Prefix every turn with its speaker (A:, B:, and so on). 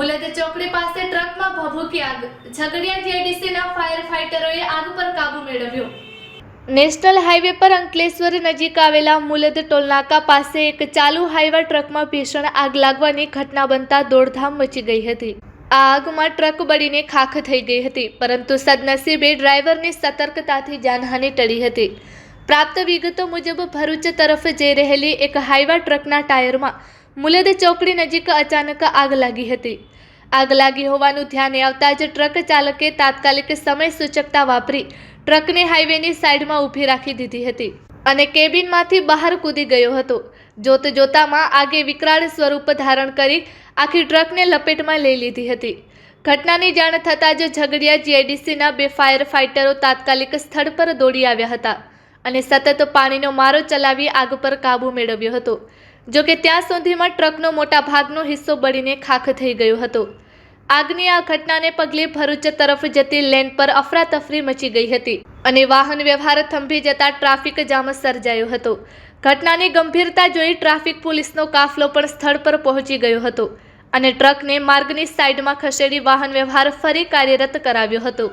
A: પાસે ટ્રકમાં ભભૂકી આગ ઝઘડિયા જીઆઈડીસીના ફાયર ફાઇટરોએ આગ પર કાબુ મેળવ્યો. નેશનલ હાઈવે પર અંકલેશ્વર નજીક આવેલા મુલદ ટોલનાકા પાસે એક ચાલુ હાઈવા ટ્રકમાં ભીષણ આગ લાગવાની ઘટના બનતા દોડધામ મચી ગઈ હતી. આ આગમાં ટ્રક બળીને ખાખ થઈ ગઈ હતી, પરંતુ સદનસીબે ડ્રાઈવરની સતર્કતાથી જાનહાનિ ટળી હતી. પ્રાપ્ત વિગતો મુજબ ભરૂચ તરફ જઈ રહેલી એક હાઈવા ટ્રકના ટાયરમાં મુલદ ચોકડી નજીક અચાનક આગ લાગી હતી. આગ લાગી હોવાનું ધ્યાને આવતા જ ટ્રક ચાલકે તાત્કાલિક સમય સૂચકતા વાપરી ટ્રકને હાઈવેની સાઈડમાં ઊભી રાખી દીધી હતી અને કેબિનમાંથી બહાર કૂદી ગયો હતો. જોત જોતામાં આગે વિકરાળ સ્વરૂપ ધારણ કરી આખી ટ્રકને લપેટમાં લઈ લીધી હતી. ઘટનાની જાણ થતાં જ ઝઘડિયા જીઆઈડીસીના બે ફાયર ફાઇટરો તાત્કાલિક સ્થળ પર દોડી આવ્યા હતા અને સતત પાણીનો મારો ચલાવી આગ પર કાબૂ મેળવ્યો હતો. જો કે ત્યાં સુધીમાં ટ્રકનો મોટા ભાગનો હિસ્સો બળીને ખાખ થઈ ગયો હતો. આગની આ ઘટનાને પગલે ભરૂચ તરફ જતી લેન પર અફરાતફરી મચી ગઈ હતી અને વાહન વ્યવહાર થંભી જતા ટ્રાફિક જામ સર્જાયો હતો. ઘટનાની ગંભીરતા જોઈ ટ્રાફિક પોલીસનો કાફલો પણ સ્થળ પર પહોંચી ગયો હતો અને ટ્રકને માર્ગની સાઈડમાં ખસેડી વાહન વ્યવહાર ફરી કાર્યરત કરાવ્યો હતો.